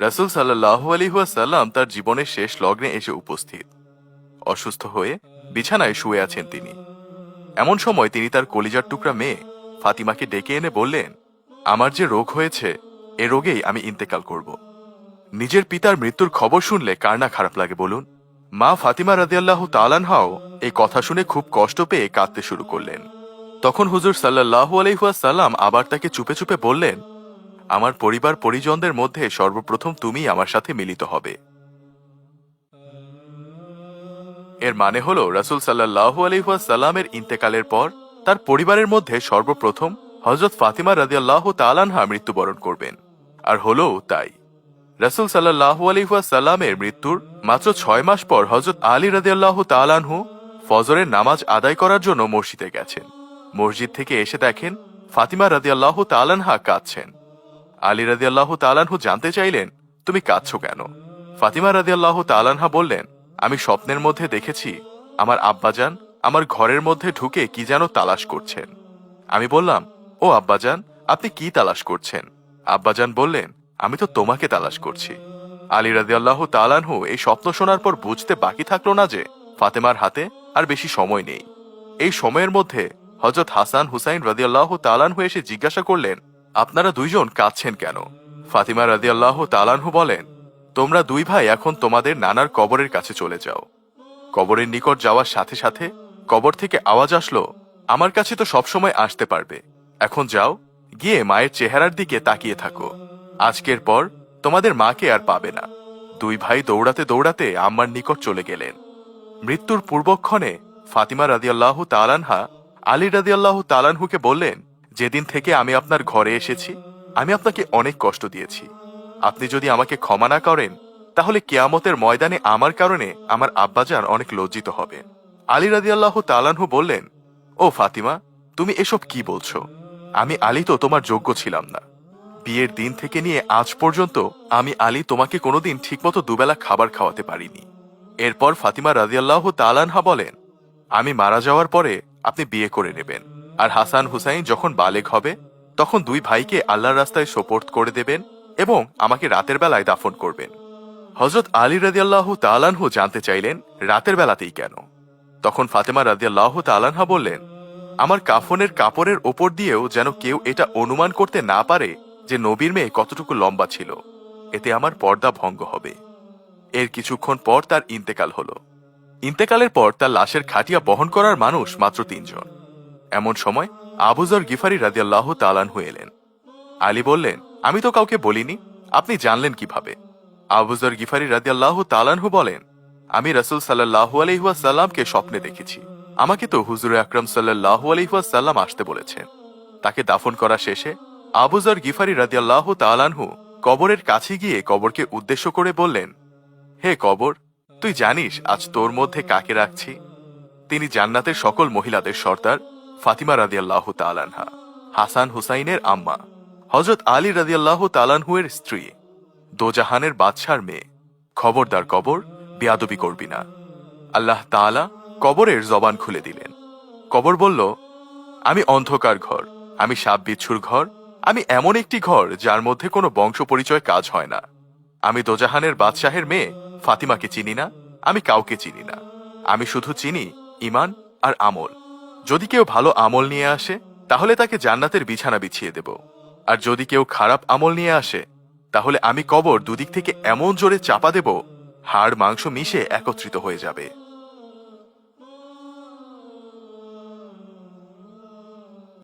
রাসুল সাল্লাহ আলিহাসাল্লাম তার জীবনের শেষ লগ্নে এসে উপস্থিত। অসুস্থ হয়ে বিছানায় শুয়ে আছেন তিনি। এমন সময় তিনি তার কলিজার টুকরা মেয়ে ফাতিমাকে ডেকে এনে বললেন, আমার যে রোগ হয়েছে, এ রোগেই আমি ইন্তেকাল করব। নিজের পিতার মৃত্যুর খবর শুনলে কার না খারাপ লাগে বলুন? মা ফাতিমা রাদিয়াল্লাহ তালানহাও এই কথা শুনে খুব কষ্ট পেয়ে কাঁদতে শুরু করলেন। তখন হুজুর সাল্লাহ আলহাসাল্লাম আবার তাকে চুপে চুপে বললেন আমার পরিবার পরিজনদের মধ্যে সর্বপ্রথম তুমি আমার সাথে মিলিত হবে। এর মানে হল, রাসুল সাল্লাহ আলহাসাল্লামের ইন্তেকালের পর তার পরিবারের মধ্যে সর্বপ্রথম হজরত ফাতিমা রাদিয়াল্লাহ তালানহা মৃত্যুবরণ করবেন। আর হলো তাই। রাসুল সাল্লাহ আলহাসাল্লামের মৃত্যুর মাত্র ছয় মাস পর হজরত আলী রাদিয়াল্লাহ তালানহু ফজরের নামাজ আদায় করার জন্য মসজিদে গেছেন। মসজিদ থেকে এসে দেখেন ফাতিমা রাদিয়াল্লাহ তালানহা কাঁদছেন। আলী রাদিয়াল্লাহ তালানহু জানতে চাইলেন, তুমি কাঁদছ কেন? ফাতিমা রাদিয়াল্লাহ তালানহা বললেন, আমি স্বপ্নের মধ্যে দেখেছি, আমার আব্বাজান আমার ঘরের মধ্যে ঢুকে কি যেন তালাশ করছেন। আমি বললাম, ও আব্বাজান, আপনি কি তালাশ করছেন? আব্বাজান বললেন, আমি তো তোমাকে তালাশ করছি। আলী রাদিয়াল্লাহ তালানহু এই স্বপ্ন শোনার পর বুঝতে বাকি থাকল না যে ফাতেমার হাতে আর বেশি সময় নেই। এই সময়ের মধ্যে হজরত হাসান হুসাইন রাদিয়াল্লাহ তালানহু এসে জিজ্ঞাসা করলেন আপনারা দুইজন কাঁদছেন কেন? ফাতিমা রাদিয়াল্লাহ তালানহু বলেন, তোমরা দুই ভাই এখন তোমাদের নানার কবরের কাছে চলে যাও। কবরের নিকট যাওয়ার সাথে সাথে কবর থেকে আওয়াজ আসলো, আমার কাছে তো সবসময় আসতে পারবে। এখন যাও, গিয়ে মায়ের চেহারার দিকে তাকিয়ে থাকো। আজকের পর তোমাদের মাকে আর পাবে না। দুই ভাই দৌড়াতে দৌড়াতে আম্মার নিকট চলে গেলেন। মৃত্যুর পূর্বক্ষণে ফাতিমা রাদিয়াল্লাহ তালানহা আলী রাদিয়াল্লাহ তালানহুকে বললেন যেদিন থেকে আমি আপনার ঘরে এসেছি, আমি আপনাকে অনেক কষ্ট দিয়েছি। আপনি যদি আমাকে ক্ষমা না করেন, তাহলে কেয়ামতের ময়দানে আমার কারণে আমার আব্বাজান অনেক লজ্জিত হবে। আলী রাদিয়াল্লাহ তালানহু বললেন, ও ফাতিমা, তুমি এসব কি বলছো? আমি আলী তো তোমার যোগ্য ছিলাম না। বিয়ের দিন থেকে নিয়ে আজ পর্যন্ত আমি আলী তোমাকে কোনোদিন ঠিকমতো দুবেলা খাবার খাওয়াতে পারিনি। এরপর ফাতিমা রাদিয়াল্লাহ তালানহা বলেন, আমি মারা যাওয়ার পরে আপনি বিয়ে করে নেবেন। আর হাসান হুসাইন যখন বালেগ হবে, তখন দুই ভাইকে আল্লাহর রাস্তায় সোপোর্ট করে দেবেন এবং আমাকে রাতের বেলায় দাফন করবেন। হজরত আলী রাদিয়াল্লাহ তালানহু জানতে চাইলেন, রাতের বেলাতেই কেন? তখন ফাতেমা রাদিয়াল্লাহ তালানহা বললেন, আমার কাফনের কাপড়ের ওপর দিয়েও যেন কেউ এটা অনুমান করতে না পারে যে নবীর মেয়ে কতটুকু লম্বা ছিল। এতে আমার পর্দা ভঙ্গ হবে। এর কিছুক্ষণ পর তার ইন্তেকাল হলো। ইন্তেকালের পর তার লাশের খাটিয়া বহন করার মানুষ মাত্র তিনজন। এমন সময় আবুজর গিফারি রাদিয়াল্লাহ তালানহু এলেন। আলী বললেন, আমি তো কাউকে বলিনি, আপনি জানলেন কীভাবে? আবুজর গিফারি রাদিয়াল্লাহ তালানহু বলেন, আমি রসুল সাল্লাহ আলহিহাসাল্লামকে স্বপ্নে দেখেছি। আমাকে তো হুজুর আকরম সাল্লাহ আলহিহাসাল্লাম আসতে বলেছেন। তাকে দাফন করা শেষে আবুজর গিফারি রাদিয়াল্লাহ তালানহু কবরের কাছে গিয়ে কবরকে উদ্দেশ্য করে বললেন, হে কবর, তুই জানিস আজ তোর মধ্যে কাকে রাখছি? তিনি জান্নাতের সকল মহিলাদের সর্দার ফাতিমা রাদিয়াল্লাহ তালানহা হাসান হুসাইনের আম্মা হজরত আলী রাদিয়াল্লাহ তালানহুয়ের স্ত্রী, দোজাহানের বাদশার মেয়ে, খবরদার কবর, বেয়াদবি করবি না। আল্লাহ তাআলা কবরের জবান খুলে দিলেন। কবর বলল, আমি অন্ধকার ঘর, আমি সাপ বিচ্ছুর ঘর, আমি এমন একটি ঘর যার মধ্যে কোনো বংশ পরিচয় কাজ হয় না। আমি দোজাহানের বাদশাহের মেয়ে, ফাতিমাকে চিনি না, আমি কাউকে চিনি না। আমি শুধু চিনি ইমান আর আমল। যদি কেউ ভালো আমল নিয়ে আসে, তাহলে তাকে জান্নাতের বিছানা বিছিয়ে দেব। আর যদি কেউ খারাপ আমল নিয়ে আসে, তাহলে আমি কবর দুদিক থেকে এমন জোরে চাপা দেব, হাড় মাংস মিশে একত্রিত হয়ে যাবে।